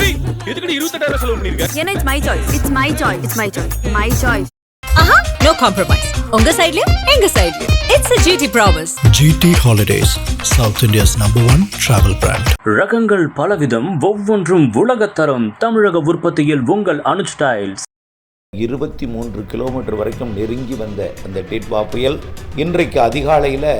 ஏய் எதுக்கு இருபத்தெட்டாயிரம் செலவு பண்ணிருக்க? ஏன்னா it's my choice it's my choice it's my choice my choice Aha no compromise உங்க சைடுலயும் எங்க சைடுலயும் it's a GT promise GT Holidays, South India's number one travel brand. ரகங்கள் பலவிதம் ஒவ்வொன்றும் உலகத்தரம். தமிழக உற்பத்தியில் உங்கள் அனு ஸ்டைல்ஸ் இருபத்தி மூன்று கிலோமீட்டர் வரைக்கும் நெருங்கி வந்த அந்த டிட்வா புயல் இன்றைக்கு அதிகாலையில்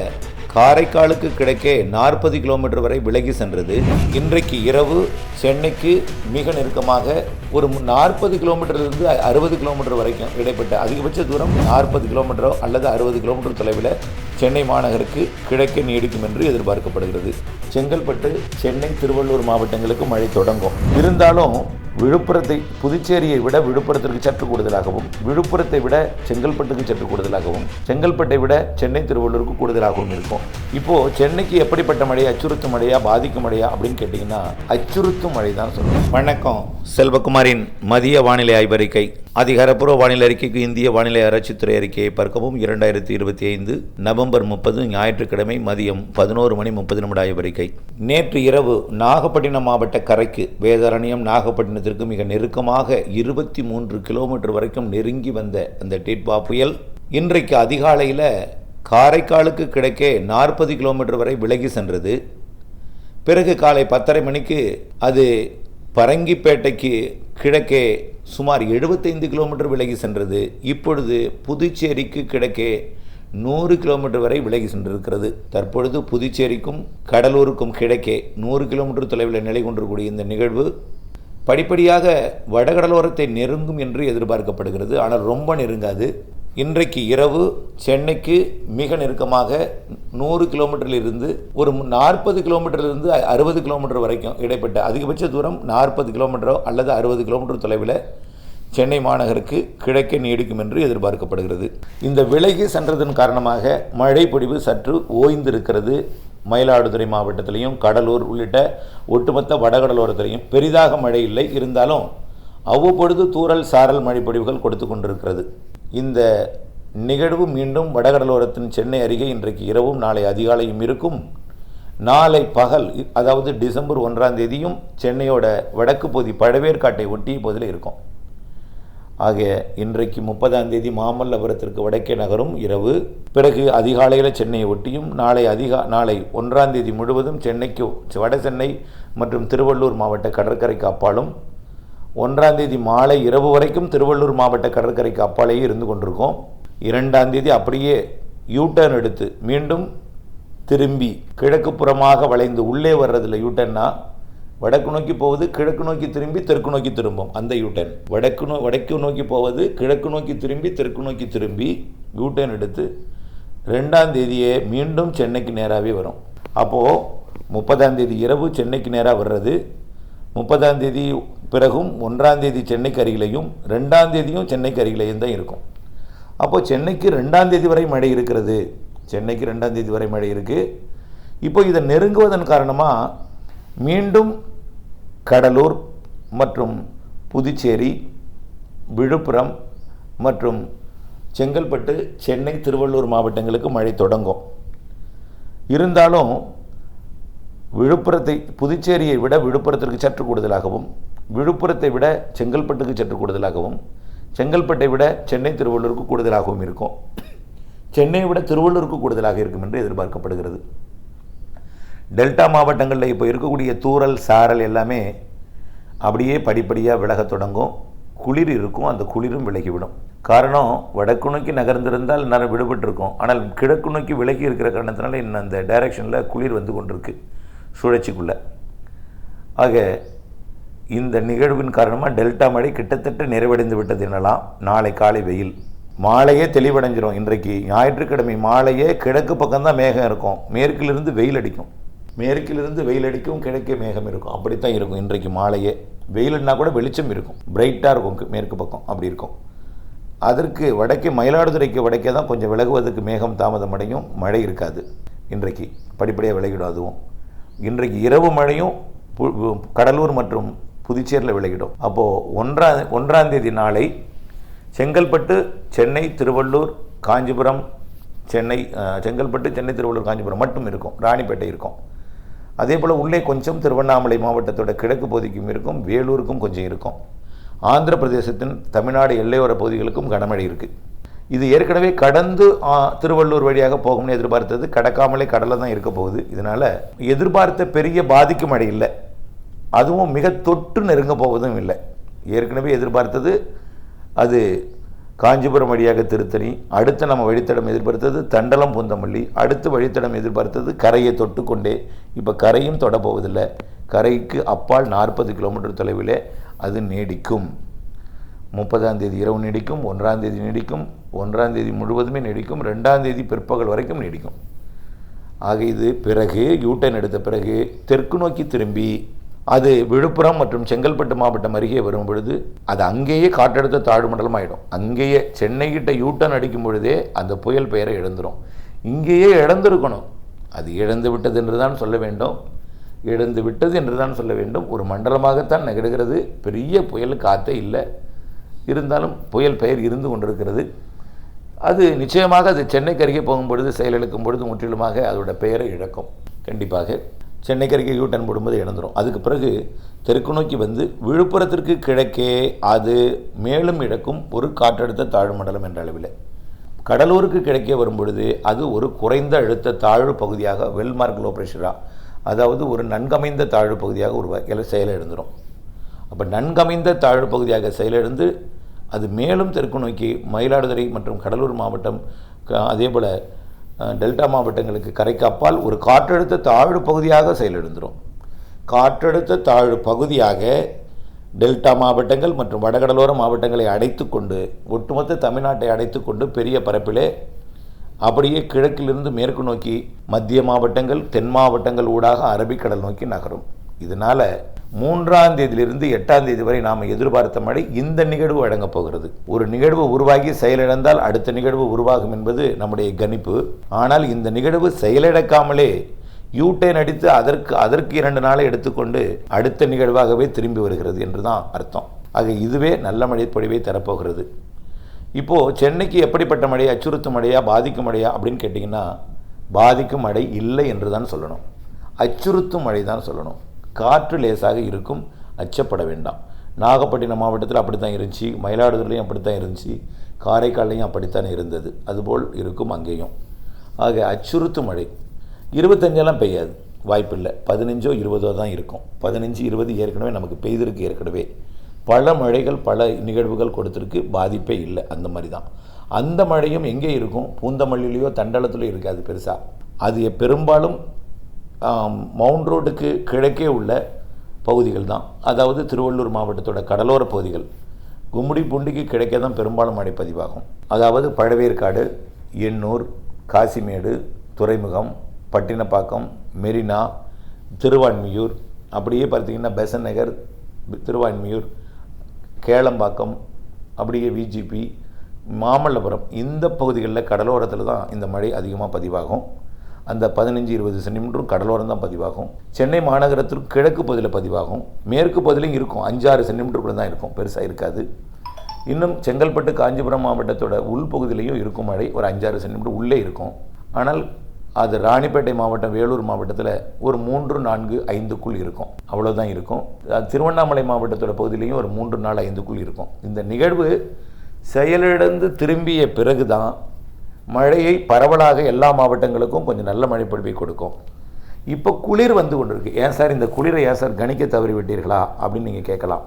காரைக்காலுக்கு கிடைக்கே நாற்பது கிலோமீட்டர் வரை விலகி சென்றது. இன்றைக்கு இரவு சென்னைக்கு மிக நெருக்கமாக ஒரு நாற்பது கிலோமீட்டர்லேருந்து அறுபது கிலோமீட்டர் வரைக்கும் இடைப்பட்ட அதிகபட்ச தூரம் நாற்பது கிலோமீட்டரோ அல்லது அறுபது கிலோமீட்டர் தொலைவில் சென்னை மாநகருக்கு கிழக்கே நீடிக்கும் என்று எதிர்பார்க்கப்படுகிறது. செங்கல்பட்டு சென்னை திருவள்ளூர் மாவட்டங்களுக்கு மழை தொடங்கும். இருந்தாலும் விழுப்புரத்தை புதுச்சேரியை விட விழுப்புரத்திற்கு சற்று கூடுதலாகவும் விழுப்புரத்தை விட செங்கல்பட்டுக்கு சற்று கூடுதலாகவும் செங்கல்பட்டை விட சென்னை திருவள்ளூருக்கு கூடுதலாகவும் இருக்கும். இப்போது சென்னைக்கு எப்படிப்பட்ட மழை அச்சுறுத்தும் மழையா பாதிக்கும் மழையா அப்படின்னு கேட்டிங்கன்னா அச்சுறுத்தும் மழை தான் சொல்லுவோம் வணக்கம். செல்வகுமாரின் மதிய வானிலை ஆய்வறிக்கை. அதிகாரப்பூர்வ வானிலை அறிக்கைக்கு இந்திய வானிலை ஆராய்ச்சித்துறை அறிக்கையை பார்க்கவும். இரண்டாயிரத்தி இருபத்தி ஐந்து நவம்பர் முப்பது ஞாயிற்றுக்கிழமை மதியம் பதினோரு மணி முப்பது நிமிட ஆய்வறிக்கை. நேற்று இரவு நாகப்பட்டினம் மாவட்ட கரைக்கு வேதாரண்யம் நாகப்பட்டினம் நாகப்பட்டினத்திற்கு மிக நெருக்கமாக இருபத்தி மூன்று கிலோமீட்டர் வரைக்கும் நெருங்கி வந்த அந்த டிட்பா புயல் இன்றைக்கு அதிகாலையில் காரைக்காலுக்கு கிடைக்கே நாற்பது கிலோமீட்டர் வரை விலகி சென்றது. பிறகு காலை பத்தரை மணிக்கு அது பரங்கிப்பேட்டைக்கு கிழக்கே சுமார் எழுபத்தைந்து கிலோமீட்டர் விலகி சென்றது. இப்பொழுது புதுச்சேரிக்கு கிழக்கே நூறு கிலோமீட்டர் வரை விலகி சென்றிருக்கிறது. தற்பொழுது புதுச்சேரிக்கும் கடலூருக்கும் கிழக்கே நூறு கிலோமீட்டர் தொலைவில் நிலை கொண்டிருக்கக்கூடிய இந்த நிகழ்வு படிப்படியாக வடகடலோரத்தை நெருங்கும் என்று எதிர்பார்க்கப்படுகிறது. ஆனால் ரொம்ப நெருங்காது. இன்றைக்கு இரவு சென்னைக்கு மிக நெருக்கமாக நூறு கிலோமீட்டரில் இருந்து ஒரு நாற்பது கிலோமீட்டரிலிருந்து அறுபது கிலோமீட்டர் வரைக்கும் இடைப்பட்ட அதிகபட்ச தூரம் நாற்பது கிலோமீட்டரோ அல்லது அறுபது கிலோமீட்டர் தொலைவில் சென்னை மாநகருக்கு கிழக்கே நீடிக்கும் என்று எதிர்பார்க்கப்படுகிறது. இந்த விலகி சென்றதன் காரணமாக மழை பொழிவு சற்று ஓய்ந்திருக்கிறது. மயிலாடுதுறை மாவட்டத்திலையும் கடலூர் உள்ளிட்ட ஒட்டுமொத்த வடகடலோரத்திலையும் பெரிதாக மழை இல்லை. இருந்தாலும் அவ்வப்பொழுது தூரல் சாரல் மழைப்பொழிவுகள் கொடுத்து கொண்டிருக்கிறது. இந்த நிகழ்வு மீண்டும் வடகடலோரத்தின் சென்னை அருகே இன்றைக்கு இரவும் நாளை அதிகாலையும் இருக்கும். நாளை பகல் அதாவது டிசம்பர் ஒன்றாம் தேதியும் சென்னையோட வடக்கு பகுதி பழவேற்காட்டை ஒட்டிய பகுதியில் இருக்கும். ஆகிய இன்றைக்கு முப்பதாம் தேதி மாமல்லபுரத்திற்கு வடக்கே நகரும் இரவு. பிறகு அதிகாலையில் சென்னையை ஒட்டியும் நாளை அதிகா நாளை ஒன்றாம் தேதி முழுவதும் சென்னைக்கு வட சென்னை மற்றும் திருவள்ளூர் மாவட்ட கடற்கரைக்கு அப்பாலும் ஒன்றாம் தேதி மாலை இரவு வரைக்கும் திருவள்ளூர் மாவட்ட கடற்கரைக்கு அப்பாலேயே இருந்து கொண்டிருக்கோம். இரண்டாம் தேதி அப்படியே யூட்டர்ன் எடுத்து மீண்டும் திரும்பி கிழக்கு புறமாக வளைந்து உள்ளே வர்றதில் யூட்டர்னா வடக்கு நோக்கி போவது கிழக்கு நோக்கி திரும்பி தெற்கு நோக்கி திரும்பும். அந்த யூட்டர்ன் வடக்கு நோ வடக்கு நோக்கி போவது கிழக்கு நோக்கி திரும்பி தெற்கு நோக்கி திரும்பி யூட்டர்ன் எடுத்து ரெண்டாம் தேதியே மீண்டும் சென்னைக்கு நேராகவே வரும். அப்போது முப்பதாம் தேதி இரவு சென்னைக்கு நேராக வர்றது முப்பதாம் தேதி பிறகும் ஒன்றாம் தேதி சென்னைக்கு அருகிலையும் ரெண்டாம் தேதியும் சென்னைக்கு அருகிலையும் தான் இருக்கும். அப்போது சென்னைக்கு ரெண்டாம் தேதி வரை மழை இருக்கிறது. சென்னைக்கு ரெண்டாம் தேதி வரை மழை இருக்குது இப்போ இதை நெருங்குவதன் காரணமாக மீண்டும் கடலூர் மற்றும் புதுச்சேரி விழுப்புரம் மற்றும் செங்கல்பட்டு சென்னை திருவள்ளூர் மாவட்டங்களுக்கு மழை தொடங்கும். இருந்தாலும் விழுப்புரத்தை புதுச்சேரியை விட விழுப்புரத்திற்கு சற்று கூடுதலாகவும் விழுப்புரத்தை விட செங்கல்பட்டுக்கு சற்று கூடுதலாகவும் செங்கல்பட்டை விட சென்னை திருவள்ளூருக்கு கூடுதலாகவும் இருக்கும். சென்னையை விட திருவள்ளூருக்கு கூடுதலாக இருக்கும் என்று எதிர்பார்க்கப்படுகிறது. டெல்டா மாவட்டங்களில் இப்போ இருக்கக்கூடிய தூரல் சாரல் எல்லாமே அப்படியே படிப்படியாக விலகத் தொடங்கும். குளிர் இருக்கும் அந்த குளிரும் விலகிவிடும். காரணம் வடக்கு நோக்கி நகர்ந்திருந்தால் நேரம் விடுபட்டிருக்கும். ஆனால் கிழக்கு நோக்கி விலகி இருக்கிற காரணத்தினால இன்னும் அந்த டைரக்ஷனில் குளிர் வந்து கொண்டிருக்கு சுழற்சிக்குள்ளே. ஆக இந்த நிகழ்வின் காரணமாக டெல்டா மழை கிட்டத்தட்ட நிறைவடைந்து விட்டது எனலாம். நாளை காலை வெயில். மாலையே தெளிவடைஞ்சிரும். இன்றைக்கு ஞாயிற்றுக்கிழமை மாலையே கிழக்கு பக்கம்தான் மேகம் இருக்கும். மேற்கிலிருந்து வெயில் அடிக்கும். மேற்கிலிருந்து வெயில் அடிக்கும் கிழக்கே மேகம் இருக்கும். அப்படித்தான் இருக்கும் இன்றைக்கு மாலையே. வெயில்னா கூட வெளிச்சம் இருக்கும். பிரைட்டாக இருக்கும் மேற்கு பக்கம். அப்படி இருக்கும். அதற்கு வடக்கே மயிலாடுதுறைக்கு வடக்கே தான் கொஞ்சம் விலகுவதற்கு மேகம் தாமதம் அடையும். மழை இருக்காது. இன்றைக்கு படிப்படியாக விலகிடும் அதுவும். இன்றைக்கு இரவு மழையும் பு- கடலூர் மற்றும் புதுச்சேரியில் விலகிடும். அப்போது ஒன்றா ஒன்றாம் தேதி நாளை செங்கல்பட்டு சென்னை திருவள்ளூர் காஞ்சிபுரம் சென்னை செங்கல்பட்டு சென்னை திருவள்ளூர் காஞ்சிபுரம் மட்டும் இருக்கும். ராணிப்பேட்டை இருக்கும். அதே போல் உள்ளே கொஞ்சம் திருவண்ணாமலை மாவட்டத்தோட கிழக்கு பகுதிக்கும் இருக்கும் வேலூருக்கும் கொஞ்சம் இருக்கும். ஆந்திர பிரதேசத்தின் தமிழ்நாடு எல்லையோர பகுதிகளுக்கும் கனமழை இருக்குது இது ஏற்கனவே கடந்து ஆ, திருவள்ளூர் வழியாக போகும்னு எதிர்பார்த்தது. கடக்காமலே கடலில் தான் இருக்க போகுது. இதனால் எதிர்பார்த்த பெரிய பாதிக்கும் மழை இல்லை. அதுவும் மிக தொட்டு நெருங்க போவதும் இல்லை. ஏற்கனவே எதிர்பார்த்தது. அது காஞ்சிபுரம் வழியாக திருத்தணி அடுத்து நம்ம வழித்தடம் எதிர்பார்த்தது தண்டலம் பூந்தமல்லி அடுத்து வழித்தடம் எதிர்பார்த்தது கரையை தொட்டு கொண்டே இப்போ கரையும் தொடப்போவதில்லை. கரைக்கு அப்பால் நாற்பது கிலோமீட்டர் தொலைவில் அது நீடிக்கும். முப்பதாம் தேதி இரவு நீடிக்கும் ஒன்றாம் தேதி நீடிக்கும் ஒன்றாம் தேதி முழுவதுமே நீடிக்கும் ரெண்டாம் தேதி பிற்பகல் வரைக்கும் நீடிக்கும். ஆக இது பிறகு யூட்டன் எடுத்த பிறகு தெற்கு நோக்கி திரும்பி அது விழுப்புரம் மற்றும் செங்கல்பட்டு மாவட்டம் அருகே வரும் பொழுது அது அங்கேயே காற்றழுத்த தாழ்வு மண்டலம் ஆகிடும் அங்கேயே சென்னைக்கிட்ட யூட்டன் அடிக்கும் பொழுதே அந்த புயல் பெயரை இழந்துடும் இங்கேயே இழந்திருக்கணும் அது இழந்து விட்டது என்று தான் சொல்ல வேண்டும். இழந்து விட்டது என்று தான் சொல்ல வேண்டும். ஒரு மண்டலமாகத்தான் நகருகிறது. பெரிய புயல் காற்றே இல்லை. இருந்தாலும் புயல் பெயர் இருந்து கொண்டிருக்கிறது. அது நிச்சயமாக அது சென்னைக்கு அருகே போகும்பொழுது செயலிழக்கும் பொழுது முற்றிலுமாக அதோட பெயரை இழக்கும். கண்டிப்பாக சென்னைக்கு அருகே யூட்டன் போடும்போது இழந்துரும். அதுக்கு பிறகு தெற்கு நோக்கி வந்து விழுப்புரத்திற்கு கிழக்கே அது மேலும் இழக்கும் ஒரு காற்றழுத்த தாழ்வு மண்டலம் என்ற அளவில். கடலூருக்கு கிழக்கே வரும்பொழுது அது ஒரு குறைந்த அழுத்த தாழ்வு பகுதியாக வெல்மார்க் லோ ப்ரெஷராக அதாவது ஒரு நன்கமைந்த தாழ்வு பகுதியாக உருவாக்கி செயலிழந்துடும் அப்போ நன்கமைந்த தாழ்வு பகுதியாக செயலிழந்து அது மேலும் தெற்கு நோக்கி மயிலாடுதுறை மற்றும் கடலூர் மாவட்டம் க- அதே போல் டெல்டா மாவட்டங்களுக்கு கரைக்கு அப்பால் ஒரு காற்றழுத்த தாழ்வு பகுதியாக செயலிழந்துடும் காற்றழுத்த தாழ்வு பகுதியாக டெல்டா மாவட்டங்கள் மற்றும் வடகடலோர மாவட்டங்களை அடைத்து கொண்டு ஒட்டுமொத்த தமிழ்நாட்டை அடைத்து கொண்டு பெரிய பரப்பிலே அப்படியே கிழக்கிலிருந்து மேற்கு நோக்கி மத்திய மாவட்டங்கள் தென் மாவட்டங்கள் ஊடாக அரபிக்கடல் நோக்கி நகரும். இதனால் மூன்றாம் தேதியிலிருந்து எட்டாம் தேதி வரை நாம் எதிர்பார்த்த மழை இந்த நிகழ்வு வழங்கப் போகிறது. ஒரு நிகழ்வு உருவாகி செயலிழந்தால் அடுத்த நிகழ்வு உருவாகும் என்பது நம்முடைய கணிப்பு. ஆனால் இந்த நிகழ்வு செயலிழக்காமலே யூட்டைன் அடித்து அதற்கு அதற்கு இரண்டு நாளை எடுத்துக்கொண்டு அடுத்த நிகழ்வாகவே திரும்பி வருகிறது என்று தான் அர்த்தம். ஆக இதுவே நல்ல மழைப்பொழிவை தரப்போகிறது. இப்போது சென்னைக்கு எப்படிப்பட்ட மழை அச்சுறுத்தும் மழையா பாதிக்கும் மழையா அப்படின்னு கேட்டிங்கன்னா பாதிக்கும் மழை இல்லை என்று தான் சொல்லணும். அச்சுறுத்தும் மழை தான் சொல்லணும். காற்று லேசாக இருக்கும். அச்சப்பட வேண்டாம். நாகப்பட்டினம் மாவட்டத்தில் அப்படி தான் இருந்துச்சு. மயிலாடுதுறையிலையும் அப்படி தான் இருந்துச்சு. காரைக்கால்லையும் அப்படித்தான் இருந்தது. அதுபோல் இருக்கும் அங்கேயும். ஆக அச்சுறுத்து மழை. இருபத்தஞ்செல்லாம் பெய்யாது. வாய்ப்பில்லை. பதினஞ்சோ இருபதோ தான் இருக்கும். பதினஞ்சு இருபது ஏற்கனவே நமக்கு பெய்திருக்கு ஏற்கனவே. பல மழைகள் பல நிகழ்வுகள் கொடுத்துருக்கு. பாதிப்பே இல்லை. அந்த மாதிரி தான். அந்த மழையும் எங்கே இருக்கும்? பூந்தமல்லிலேயோ தண்டலத்திலையோ இருக்காது பெருசாக அது பெரும்பாலும் மவுண்ட் ரோடுக்கு கிழக்கே உள்ள பகுதிகள் தான். அதாவது திருவள்ளூர் மாவட்டத்தோட கடலோர பகுதிகள். கும்முடி பூண்டிக்கு கிழக்கே தான் பெரும்பாலும் மழை பதிவாகும் அதாவது பழவேற்காடு எண்ணூர் காசிமேடு துறைமுகம் பட்டினப்பாக்கம் மெரினா திருவான்மியூர் அப்படியே பார்த்தீங்கன்னா பெசன் நகர் திருவான்மியூர் கேளம்பாக்கம் அப்படியே விஜிபி மாமல்லபுரம் இந்த பகுதிகளில் கடலோரத்தில் தான் இந்த மழை அதிகமாக பதிவாகும். அந்த பதினஞ்சு இருபது சென்டிமீட்டரும் கடலோரம் தான் பதிவாகும். சென்னை மாநகரத்திற்கு கிழக்கு பகுதியில் பதிவாகும். மேற்கு பகுதியிலும் இருக்கும். அஞ்சாறு சென்டிமீட்டருக்குள்ள தான் இருக்கும். பெருசாக இருக்காது. இன்னும் செங்கல்பட்டு காஞ்சிபுரம் மாவட்டத்தோட உள்பகுதியிலையும் இருக்கும் மழை. ஒரு அஞ்சாறு சென்டிமீட்டர் உள்ளே இருக்கும். ஆனால் அது ராணிப்பேட்டை மாவட்டம் வேலூர் மாவட்டத்தில் ஒரு மூன்று நான்கு ஐந்துக்குள் இருக்கும். அவ்வளோதான் இருக்கும். திருவண்ணாமலை மாவட்டத்தோட பகுதியிலையும் ஒரு மூன்று நாலு ஐந்துக்குள் இருக்கும். இந்த நிகழ்வு செயலிழந்து திரும்பிய பிறகு தான் மழையை பரவலாக எல்லா மாவட்டங்களுக்கும் கொஞ்சம் நல்ல மழை பொழிவை கொடுக்கும். இப்போ குளிர் வந்து கொண்டிருக்கு. ஏன் சார் இந்த குளிரை ஏன் சார் கணிக்க தவறிவிட்டீர்களா அப்படின்னு நீங்கள் கேட்கலாம்.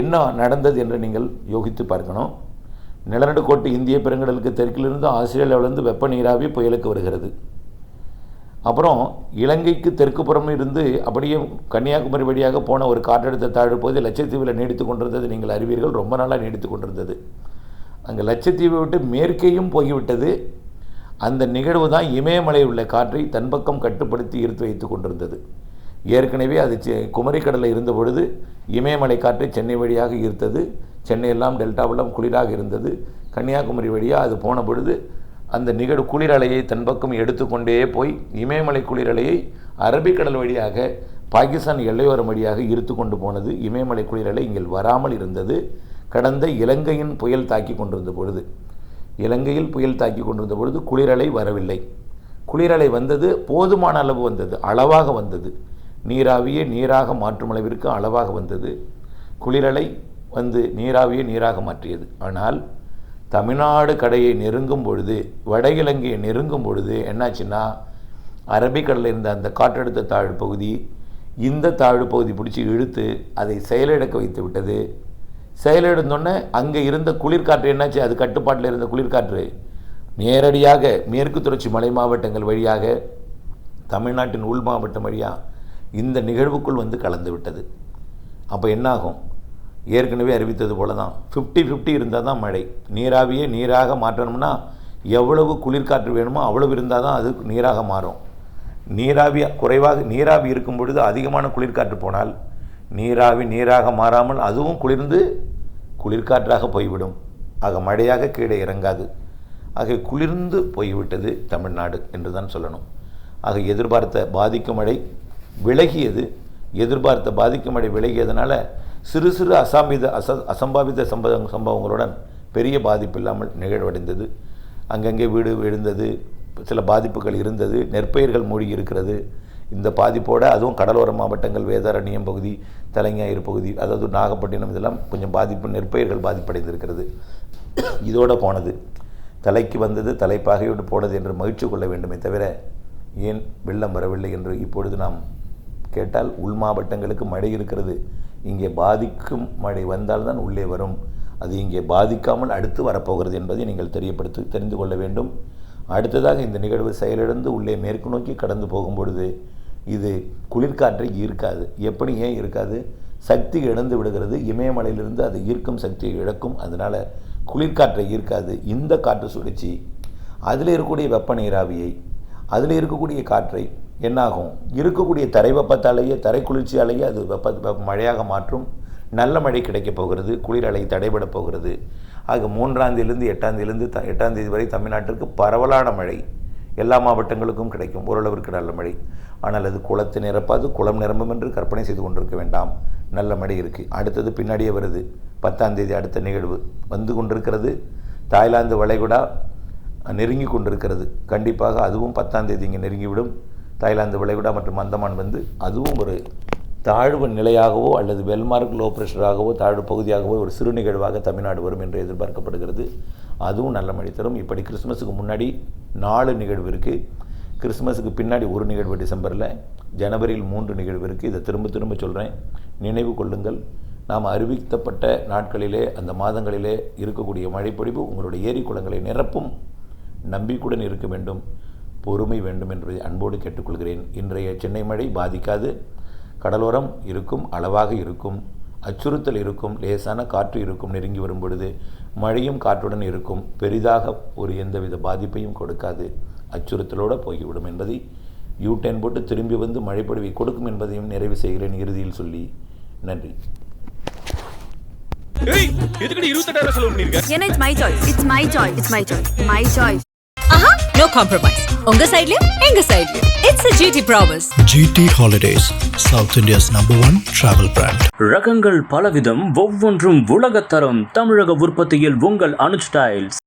என்ன நடந்தது என்று நீங்கள் யோகித்து பார்க்கணும். நிலநடுக்கோட்டு இந்திய பெருங்கடலுக்கு தெற்கிலிருந்து ஆஸ்திரேலியாவிலிருந்து வெப்ப நீராவி புயலுக்கு வருகிறது. அப்புறம் இலங்கைக்கு தெற்கு புறம் இருந்து அப்படியே கன்னியாகுமரி வழியாக போன ஒரு காற்றழுத்த தாழ்வு பகுதி லட்சத்தீவில் நீடித்து கொண்டிருந்தது நீங்கள் அறிவீர்கள். ரொம்ப நாளாக நீடித்து கொண்டிருந்தது. அங்கே லட்சத்தீவை விட்டு மேற்கேயும் போய்விட்டது அந்த நிகழ்வு தான் இமயமலை உள்ள காற்றை தன்பக்கம் கட்டுப்படுத்தி ஈர்த்து வைத்து கொண்டிருந்தது. ஏற்கனவே அது செ- குமரிக்கடலில் இருந்த பொழுது இமயமலை காற்றை சென்னை வழியாக ஈர்த்தது. சென்னையெல்லாம் டெல்டாவெல்லாம் குளிராக இருந்தது. கன்னியாகுமரி வழியாக அது போன பொழுது அந்த நிகழ்வு குளிரலையை தன்பக்கம் எடுத்துக்கொண்டே போய் இமயமலை குளிரலையை அரபிக்கடல் வழியாக பாகிஸ்தான் எல்லையோரம் வழியாக ஈர்த்து கொண்டு போனது. இமயமலை குளிரலை இங்கே வராமல் இருந்தது. கடந்த இலங்கையின் புயல் தாக்கி கொண்டிருந்த பொழுது இலங்கையில் புயல் தாக்கி கொண்டிருந்த பொழுது குளிரலை வரவில்லை. குளிரலை வந்தது போதுமான அளவு வந்தது அளவாக வந்தது. நீராவியே நீராக மாற்றும் அளவிற்கு அளவாக வந்தது. குளிரலை வந்து நீராவியே நீராக மாற்றியது. ஆனால் தமிழ்நாடு கடையை நெருங்கும் பொழுது வடகிழங்கையை நெருங்கும் பொழுது என்னாச்சுன்னா அரபிக்கடலில் இருந்த அந்த காற்றழுத்த தாழ்வு பகுதி இந்த தாழ்வு பகுதி பிடிச்சி இழுத்து அதை செயலிழக்க வைத்து விட்டது. செயலிழந்தோடனே அங்கே இருந்த குளிர்காற்று என்னாச்சு? அது கட்டுப்பாட்டில் இருந்த குளிர்காற்று. நேரடியாக மேற்கு தொடர்ச்சி மலை மாவட்டங்கள் வழியாக தமிழ்நாட்டின் உள் மாவட்டம் வழியாக இந்த நிகழ்வுக்குள் வந்து கலந்து விட்டது. அப்போ என்னாகும்? ஏற்கனவே அறிவித்தது போல தான் ஃபிஃப்டி ஃபிஃப்டி இருந்தால் தான் மழை. நீராவியே நீராக மாற்றணும்னா எவ்வளவு குளிர்காற்று வேணுமோ அவ்வளவு இருந்தால் தான் அது நீராக மாறும். நீராவி குறைவாக நீராவி இருக்கும் பொழுது அதிகமான குளிர்காற்று போனால் நீராவி நீராக மாறாமல் அதுவும் குளிர்ந்து குளிர்காற்றாக போய்விடும். ஆக மழையாக கீழே இறங்காது. ஆக குளிர்ந்து போய்விட்டது தமிழ்நாடு என்று தான் சொல்லணும். ஆக எதிர்பார்த்த பாதிக்கும் மழை விலகியது. எதிர்பார்த்த பாதிக்கும் மழை விலகியதுனால சிறு சிறு அசாம்பித அச அசம்பாவித சம்ப சம்பவங்களுடன் பெரிய பாதிப்பு இல்லாமல் நிகழ்வடைந்தது. அங்கங்கே வீடு விழுந்தது சில பாதிப்புகள் இருந்தது நெற்பயிர்கள் மூழ்கி இருக்கிறது இந்த பாதிப்போடு அதுவும் கடலோர மாவட்டங்கள் வேதாரண்யம் பகுதி தலைஞாயிறு பகுதி அதாவது நாகப்பட்டினம் இதெல்லாம் கொஞ்சம் பாதிப்பு நெற்பயிர்கள் பாதிப்படைந்திருக்கிறது. இதோடு போனது. தலைக்கு வந்தது தலைப்பாகையோடு போனது என்று மகிழ்ச்சி கொள்ள வேண்டுமே தவிர ஏன் வெள்ளம் வரவில்லை என்று இப்பொழுது நாம் கேட்டால் உள் மாவட்டங்களுக்கு மழை இருக்கிறது. இங்கே பாதிக்கும் மழை வந்தால்தான் உள்ளே வரும். அது இங்கே பாதிக்காமல் அடுத்து வரப்போகிறது என்பதை நீங்கள் தெரியப்படுத்தி தெரிந்து கொள்ள வேண்டும். அடுத்ததாக இந்த நிகழ்வு செயலிழந்து உள்ளே மேற்கு நோக்கி கடந்து போகும் பொழுது இது குளிர்காற்றை ஈர்க்காது. எப்படி ஏன் இருக்காது சக்தி இழந்து விடுகிறது. இமயமலையிலிருந்து அது ஈர்க்கும் சக்தியை இழக்கும். அதனால் குளிர்காற்றை ஈர்க்காது. இந்த காற்று சுழற்சி அதில் இருக்கக்கூடிய வெப்ப நீராவியை அதில் இருக்கக்கூடிய காற்றை என்னாகும்? இருக்கக்கூடிய தரை வெப்பத்தாலேயே தரை குளிர்ச்சியாலேயே அது வெப்ப மழையாக மாற்றும். நல்ல மழை கிடைக்கப் போகிறது. குளிர் அலை தடைபடப் போகிறது. ஆக மூன்றாம் தேதியிலிருந்து எட்டாம் தேதியிலிருந்து த எட்டாம் தேதி வரை தமிழ்நாட்டிற்கு பரவலான மழை. எல்லா மாவட்டங்களுக்கும் கிடைக்கும். ஓரளவிற்கு நல்ல மழை. ஆனால் அது குளத்தை நிரப்பாது. குளம் நிரம்பும் என்று கற்பனை செய்து கொண்டிருக்க வேண்டாம். நல்ல மழை இருக்குது அடுத்தது பின்னாடியே வருது. பத்தாம் தேதி அடுத்த நிகழ்வு. வந்து கொண்டிருக்கிறது. தாய்லாந்து வளைகுடா நெருங்கி கொண்டிருக்கிறது. கண்டிப்பாக அதுவும் பத்தாம் தேதி இங்கே நெருங்கிவிடும். தாய்லாந்து வளைகுடா மற்றும் அந்தமான் வந்து அதுவும் ஒரு தாழ்வு நிலையாகவோ அல்லது வெல்மார்க் லோ ப்ரெஷராகவோ தாழ்வு பகுதியாகவோ ஒரு சிறு நிகழ்வாக தமிழ்நாடு வரும் என்று எதிர்பார்க்கப்படுகிறது. அதுவும் நல்ல மழை தரும். இப்படி கிறிஸ்மஸுக்கு முன்னாடி நாலு நிகழ்வு இருக்குது கிறிஸ்மஸுக்கு பின்னாடி ஒரு நிகழ்வு டிசம்பரில் ஜனவரியில் மூன்று நிகழ்வு இருக்குது இதை திரும்ப திரும்ப சொல்கிறேன் நினைவு கொள்ளுங்கள். நாம் அறிவிக்கப்பட்ட நாட்களிலே அந்த மாதங்களிலே இருக்கக்கூடிய மழைப்பொழிவு உங்களுடைய ஏரி குளங்களை நிரப்பும் நம்பிக்கையுடன் இருக்க வேண்டும் பொறுமை வேண்டும் என்பதை அன்போடு கேட்டுக்கொள்கிறேன். இன்றைய சென்னை மழை பாதிக்காது. கடலோரம் இருக்கும் அளவாக இருக்கும் அச்சுறுத்தல் இருக்கும் லேசான காற்று இருக்கும் நெருங்கி வரும் பொழுது மழையும் காற்றுடன் இருக்கும். பெரிதாக ஒரு எந்தவித பாதிப்பையும் கொடுக்காது. அச்சுறுத்தலோடு போய்விடும் என்பதை யூ டென் போட்டு திரும்பி வந்து மழைப்பொழிவை கொடுக்கும் என்பதையும் நிறைவு செய்கிறேன் இறுதியில் சொல்லி. நன்றி. ஏன்னா it's my choice it's my choice it's my choice my choice Aha no compromise உங்க சைடுலயும் எங்க சைடுலயும் it's a GT promise GT Holidays, South India's number one travel brand. ரகங்கள் பலவிதம் ஒவ்வொன்றும் உலகத்தரம் தமிழக உற்பத்தியில் உங்கள் அனுஜ் டைல்ஸ்